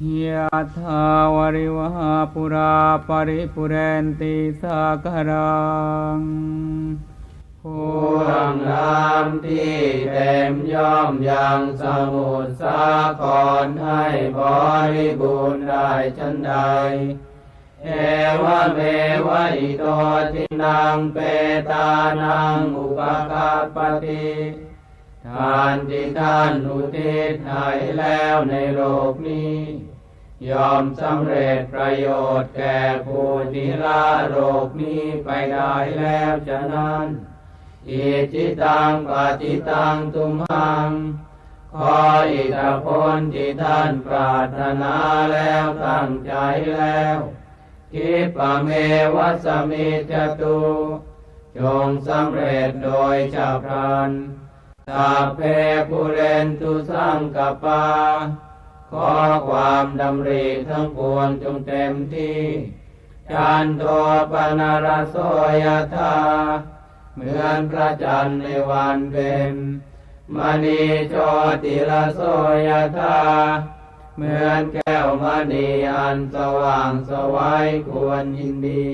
ยะถาวริวหาปุราปริปุเรนติสาคารังโอห่วงน้ำที่เต็มย่อมยังสมุทรสาครให้บริบูรณ์ได้ชันใดเอวะเมวะอิโตทินังเปตานังอุปการปฏิ ทานที่ท่านอุทิศให้แล้วในโลกนี้ ยอมสำเร็จประโยชน์แก่ผู้ที่ละโลกนี้ไปได้แล้วฉะนั้นอิจิตังปฏิตังตุมหังขออิทธิพลที่ท่านปรารถนาแล้วตั้งใจแล้วคิปะเมวะสมิจตุ จงสำเร็จโดยชาพลัน สัพเพปุเรนตุสังกปา ขอความดำริทั้งปวงจงเต็มที่จันโทปนารโสยธาเหมือนพระจันทร์ในวันเพ็ญมณีโชติละโสยธาเหมือนแก้วมณีอันสว่างสวัยควรยินดี